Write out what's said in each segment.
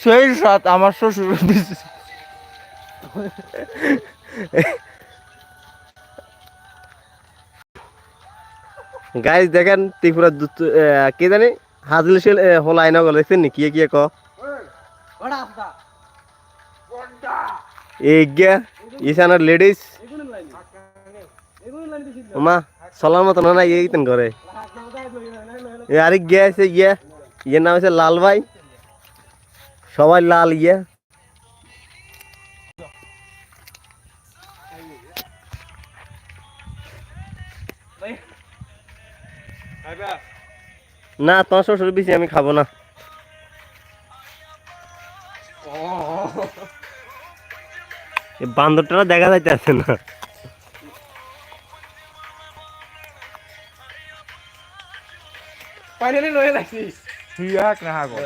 সেই সাত আমার শ্বশুর গাইজ দেখেন ত্রিপুরা কে জানি? হাজল শিল হলাই দেখছেন কি কি, ক? লেডিস মা মতো না তেন করে এ আরেক গিয়া আছে গিয়া ইয়ের নাম আছে লাল ভাই। সবাই লাল ইয়ে। না, তোমার শ্বশুর বেশি আমি খাব না। বান্দরটা দেখা যাইতেছে না। ফাইনালি লয়ে লাগছিস হিয়াক না হাগো।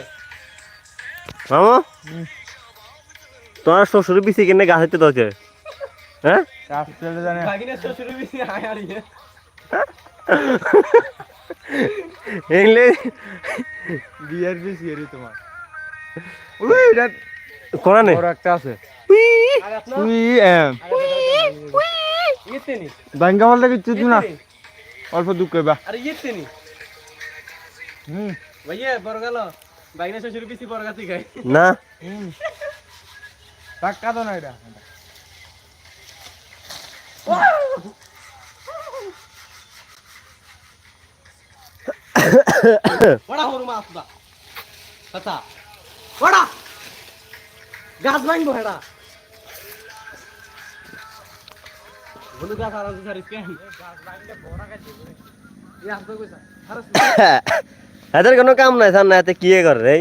মামা? তোমার শ্বশুর বেশি কিনে গাছ হইতে দরকার হ্যাঁ? বিয়ের এরি তোমার। ওই এটা বড় একটা আছে। এম। বলতে দিও না। অল্প দুঃখ কইবা আরে ইয়েতে হুম। ভাইয়া বড় গেল। ভাগিনা শ্বশুর বেশি বড় গাছি খায় না তো না এটা। বড়া হরু মাছ দা। কথা বড়া। গাছ ভাঙবো হেডা। বলু গাছ আর সারিস কেন গাছ ভাঙলে বড় গাছ কইছা এদের কোনো কাম নাই সার না এতে কি করে রে?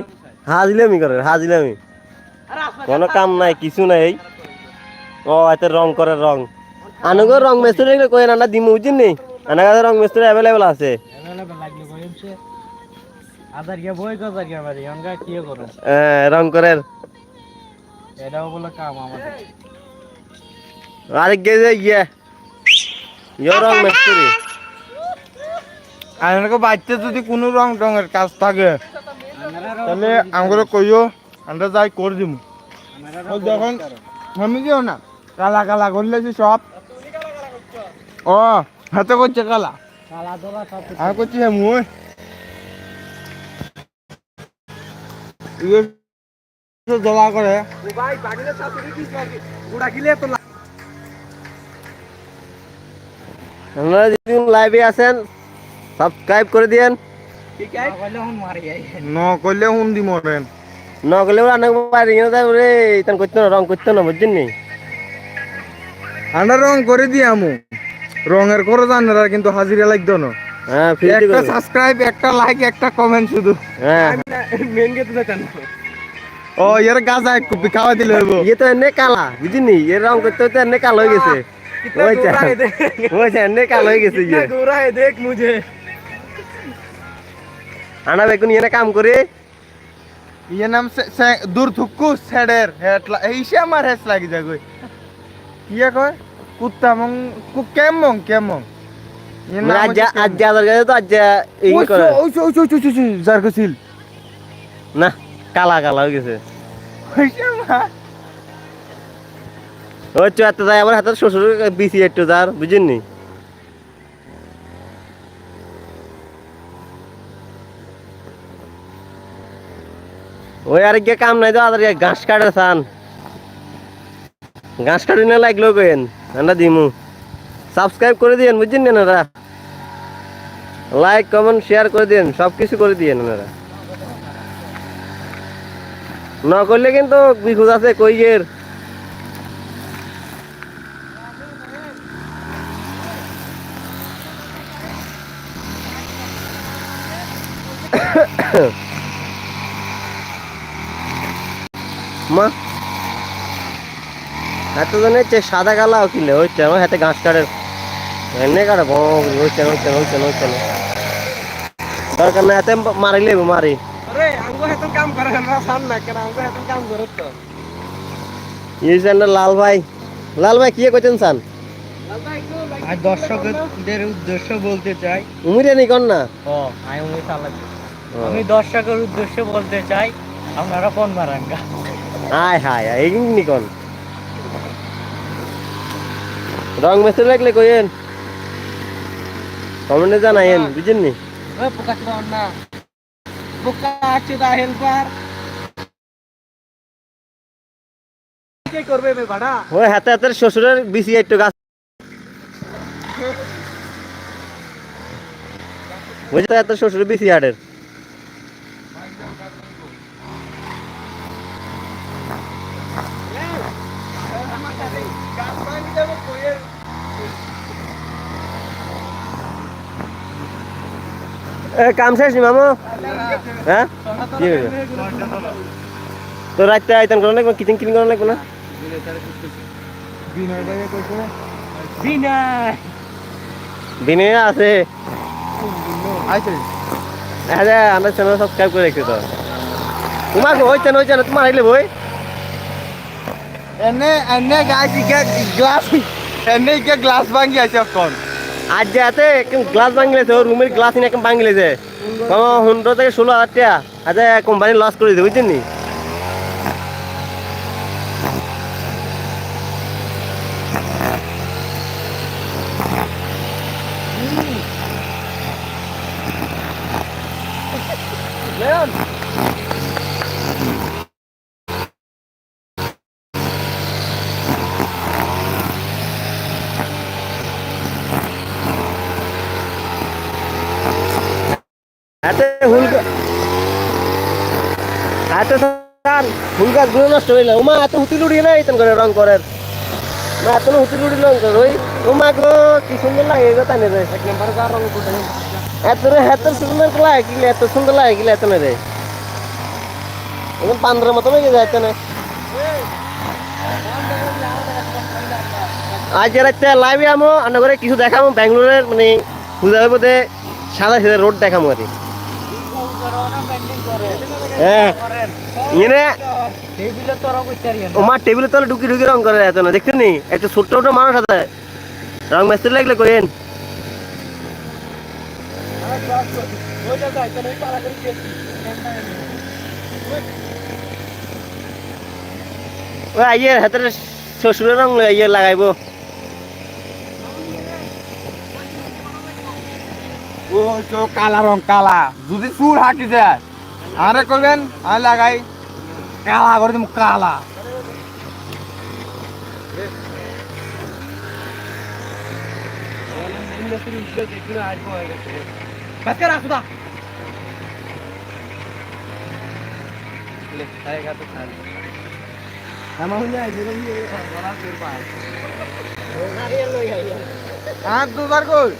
হাজলামি করে, হাজলামি। কোনো কাম নাই, কিছু নাই। ও, এতে রং করে রং। আনুগো রং মিস্ত্রি কই না দিমু বুঝিন নি? আনা কাছে রং মিস্ত্রি অ্যাভেলেবল আছে। রং করে। এটাও বলে কাম আমাদের আরেক গেছে ইয়ে ইয়ে রং মিস্ত্রি। আর এরকম বাড়িতে যদি কোনো রং টঙের কাজ থাকে তাহলে আমরা কইও আমরা যাই করে দিব দেখেন আমি কেউ না কালা কালা করলে যে সব। ও হাতে করছে কালা। আর করছি হ্যাঁ মুই। ইয়ে করে। আপনারা যদি লাইভে আছেন সাবস্ক্রাইব করে দিয়েন। দিলে এনে কালা করতে এনে হয়ে গেছে। এনে হয়ে গেছে দেখ আনা বেগুন ইয়ে কাম করে। ইয়ে নাম দূর থুকু সেডের হেট লা- এই সে আমার হেস লাগি যায় গই ইয়ে কয়? কুত্তা মং কু কেমং কেমং ইয়ে নাম আজ হচ্ছে আজ যাদের কাছে তো আজ এই করে। যার কছিল না কালা কালা হয়ে গেছে। ওই সে মা। ওই চো এত যায় আমার হাতে শ্বশুর বিসি একটু যার বুঝেন ওই আর গিয়ে কাম নাই তো গিয়ে ঘাস কাটে চান। ঘাস কাটি না লাগল কেন? আমরা দিমু। সাবস্ক্রাইব করে দিয়েন, বুঝছেন না এনারা? লাইক কমেন্ট শেয়ার করে দিন সব কিছু করে দিয়েন এনারা। না করলে কিন্তু বিহুদ আছে কইয়ের মা। সাদা কালাও কিনলে হচ্ছে আমার হাতে গাছ কাটে। হচ্ছে হচ্ছে হচ্ছে হচ্ছে। দরকার না এতে মারি লাল ভাই। লাল ভাই কি কইতেন সান? দর্শকদের উদ্দেশ্য বলতে চাই। উমিরে নিকন না। আমি আমি দর্শকের উদ্দেশ্য বলতে চাই আপনারা কোন মারাঙ্গা? আয় হায় হায় এগিনি কোন রং মেসেজ লাগলে কইেন কমেন্টে জানাইন বুঝেন নি? ওই পোকা ছিল না। পোকা আছে দা হেল্পার। কি করবে বে ওই হাতে হাতে শ্বশুরের বিসি একটু গাছ। বুঝতে এত শ্বশুরের বিসি হাটের। কাম শেষ নি, মামু? হ্যাঁ? তো রাত্রে আইতেন করা না? কইছে বিনয়। দিনে আছে। হ্যাঁ আমরা চ্যানেল সাবস্ক্রাইব করে রেখেছি তো। তোমার ওই চ্যানেল ওই চ্যানেল তোমার আইলে বই। এনে এনে গাছ গ্লাস এনে গ্লাস ভাঙি আছে এখন। আজ যে হাতে গ্লাস ভাঙিলেছে রুমের গ্লাস একদম ভাঙিলেছে পনেরো থেকে ষোলো হাজার টাকা। আজ কোম্পানি লস করে দিতে বুঝছেন নি হাতে হুল গা- হাতে সান হুল গাছ নষ্ট হইলে ওমা এত হুতি লুড়ি না করে রং করার। না এত হুতি লুড়ি রং করে ওই ওমা গো কি সুন্দর লাগে গো তানে রে। এক নম্বর যা রং করতে এত রে এত সুন্দর লাগে এত সুন্দর লাগে কিলে এত না রে। এখন পান্ডরের মতো যায় এত না আজ রাতে লাইভে আমো আন্না করে কিছু দেখামো। ব্যাঙ্গালোরের মানে পূজার মধ্যে সাদা সাদা রোড দেখামো আর কি। ইয়ে টেবিলে তলে ঢুকি ঢুকি রং করে এত না দেখছেন নি? একটা ছোট্ট ছোট মানুষ আছে। রং মিস্ত্রি লাগলে কইেন ওইটা যাই তাহলে পালা করে ওই আইয়ের হাতের শ্বশুরের রং ইয়ে লাগাইবো। ও তো কালা রং, কালা। যদি চুল হাঁটি যায় আরে করবেন? আমি লাগাই। কালা করে দিম, কালা। আর দুবার কই?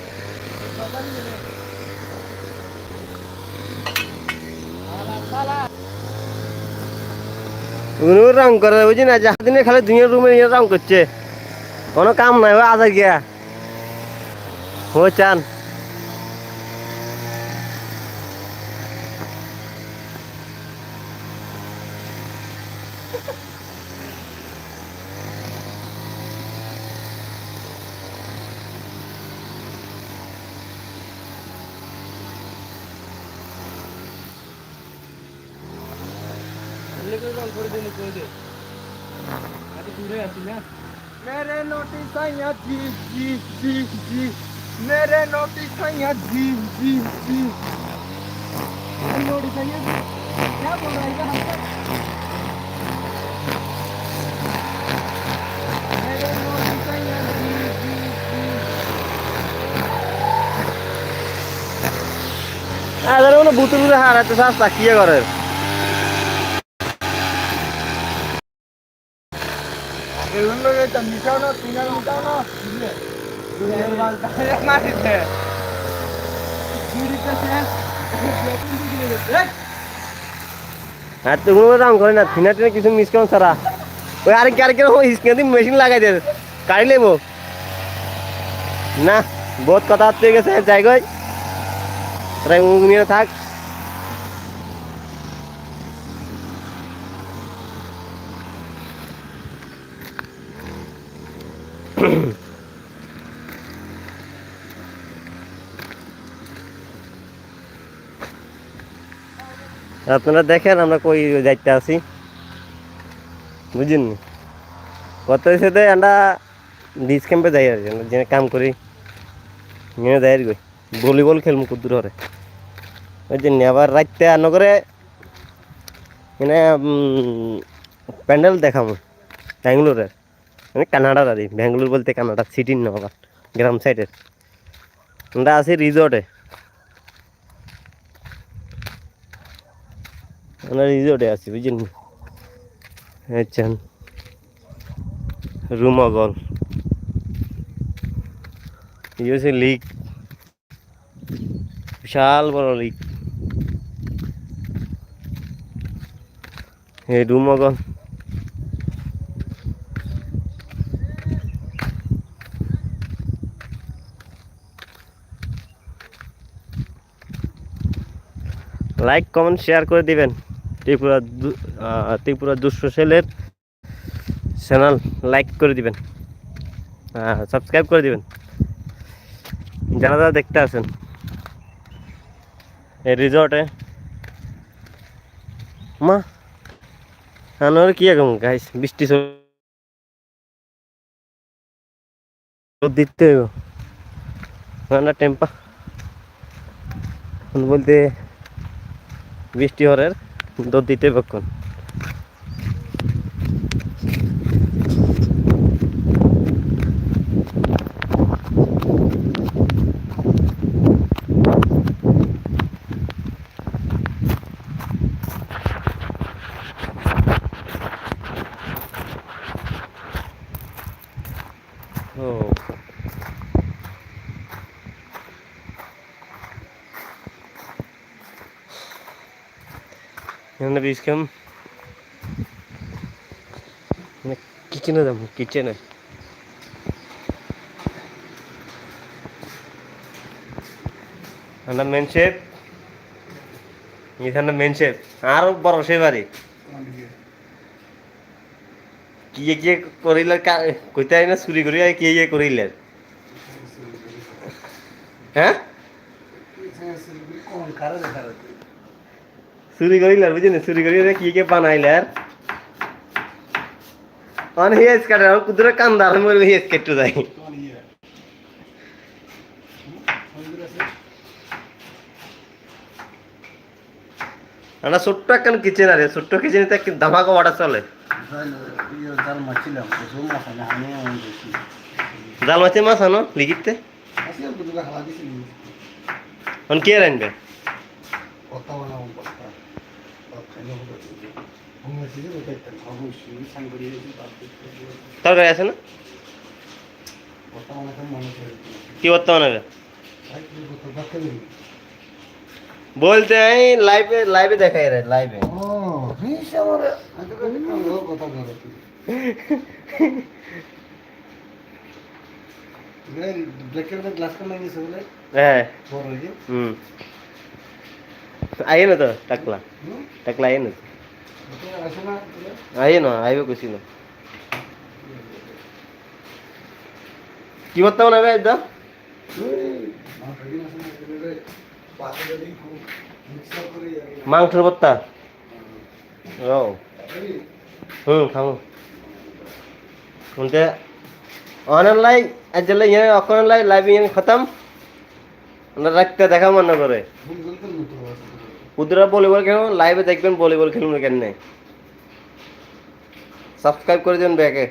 রং করে বুঝি না? যাহা দিনে খালি দুনিয়ার রুমে নিয়ে রং করছে। কোনো কাম নাই আধা গিয়া হো, চান। मेरे ਨੋਟਿਸ ਆਈਆਂ ਜੀ जी ਜੀ ਜੀ ਮੇਰੇ ਨੋਟਿਸ ਆਈਆਂ जी ਜੀ ਜੀ ਨੋਟਿਸ ਆਈਆਂ ਜੀ ਕੀ ਬੋਲ ਰਿਹਾ ਹੈ ਮੇਰੇ ਨੋਟਿਸ ਆਈਆਂ ਜੀ ਜੀ ਜੀ আরে ওনা বুতুর হারাতে সাস তাকিয়ে করে এগুলো এটা মিটাও না তিন আর মিটাও না দুনিয়ার মাল তাহলে মারিছে আর তো কোনো রং করে না থিনা টিনা কিছু মিস করুন সারা ওই আরেক আরেক স্ক্রিন মেশিন লাগাই দে কাড়ি লেবো না বহুত কথা হচ্ছে গেছে জায়গায় তোরা নিয়ে থাক আপনারা দেখেন আমরা কই যাইতে আছি। বুঝিনি কত সাথে আমরা বিচ ক্যাম্পে যাই আর যে কাম করি। নিয়ে যাই আর কি ভলিবল খেলমু কুদ্দুর হরে। ওই আবার রাইতে আনো করে এনে প্যান্ডেল দেখামু ব্যাঙ্গালোরের। মানে কানাডার আর। ব্যাঙ্গালোর বলতে কানাডা সিটির না আবার, গ্রাম সাইডের আমরা আছি রিসর্টে আমরা রিসোর্টে আছি বুঝলেন আচ্ছা রুমগল। হচ্ছে লিক বিশাল বড় লিক এই রুমগল। লাইক কমেন্ট শেয়ার করে দিবেন। ত্রিপুরা ত্রিপুরা দুশো সেলের চ্যানেল লাইক করে দিবেন। সাবস্ক্রাইব করে দিবেন। যারা যারা দেখতে আছেন, এই রিসর্টে মা আনোর কি এখন গাইস বৃষ্টি দিতে হইব। ঠান্ডা টেম্পা। বলতে বৃষ্টি হরের দুধ দিতে বেক্ষণ এখানে বীজ ক্যাম কিচেনে যাব কিচেনে আমরা মেন শেপ এখানে মেন শেপ আরও বড় সে বাড়ি কিয়ে কিয়ে করিলে কইতে না চুরি করি কিয়ে কিয়ে করিলে হ্যাঁ চুরি করিলে বুঝলি চুরি করিলে কি কে বানাইলে আর অন হেস কাটে আর কুদরে কান্দার মরে হেস কেটে যায় আমরা ছোট্ট একখান কিচেন আরে ছোট্ট কিচেনে তো ধামাকা ওয়াটা চলে জাল মাছে মাছ আনো লিখিতে অন কে রানবে তরকারি আছে না? কি বর্তমানে বলতে আমি লাইভে লাইভে দেখাই রে লাইভে হ্যাঁ। আইয়ে না তো, টাকলা। টাকলা আইয়ে না আইয়ে না আইবে কুছি না কি বর্তমানে হবে একদম মাংসের ভর্তা ও হুম খামু। উনতে অনলাইন আজ জলে ইয়ে অনলাইন লাইভ ইয়ে খতম। রাখতে দেখা মনে করে কুদরা ভলিবল খেলুন লাইভে দেখবেন ভলিবল খেলুন কেন সাবস্ক্রাইব করে দেবেন ব্যাকে